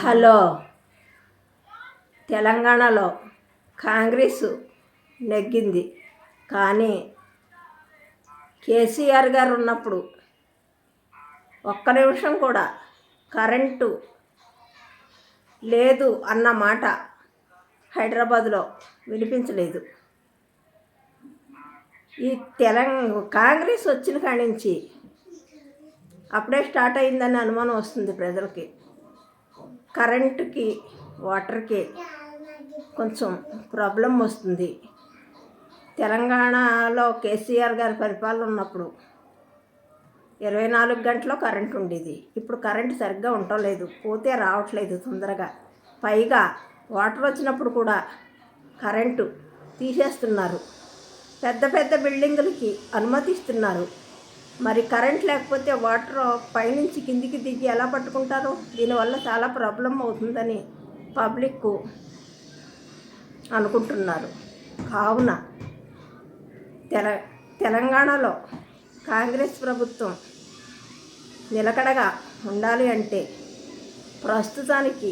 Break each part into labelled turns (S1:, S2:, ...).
S1: hello తెలంగాణలో కాంగ్రెస్ నెగ్గింది కానీ కేసీఆర్ గారు ఉన్నప్పుడు ఒక్క నిమిషం కూడా కరెంటు లేదు అన్న మాట హైదరాబాద్లో వినిపించలేదు ఈ తెలంగ కాంగ్రెస్ వచ్చిన కాడి నుంచి అప్పుడే స్టార్ట్ అయిందని అనుమానం వస్తుంది ప్రజలకి కరెంటుకి వాటర్కి కొంచెం ప్రాబ్లం వస్తుంది తెలంగాణలో కేసీఆర్ గారి పరిపాలన ఉన్నప్పుడు ఇరవై నాలుగు గంటలో కరెంట్ ఉండేది ఇప్పుడు కరెంట్ సరిగ్గా ఉండలేదు పోతే రావట్లేదు తొందరగా పైగా వాటర్ వచ్చినప్పుడు కూడా కరెంటు తీసేస్తున్నారు పెద్ద పెద్ద బిల్డింగులకి అనుమతిస్తున్నారు మరి కరెంట్ లేకపోతే వాటర్ పైనుంచి కిందికి దిగి ఎలా పట్టుకుంటారు దీనివల్ల చాలా ప్రాబ్లం అవుతుందని పబ్లిక్ అనుకుంటున్నారు కావున తెల తెలంగాణలో కాంగ్రెస్ ప్రభుత్వం నిలకడగా ఉండాలి అంటే ప్రస్తుతానికి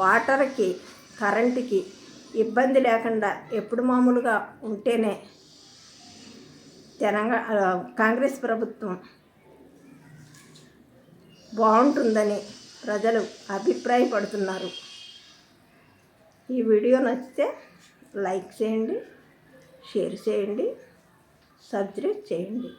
S1: వాటర్కి కరెంటుకి ఇబ్బంది లేకుండా ఎప్పుడు మామూలుగా ఉంటేనే తెలంగాణ కాంగ్రెస్ ప్రభుత్వం బాగుంటుందని ప్రజలు అభిప్రాయపడుతున్నారు ఈ వీడియో నచ్చితే లైక్ చేయండి షేర్ చేయండి సబ్స్క్రైబ్ చేయండి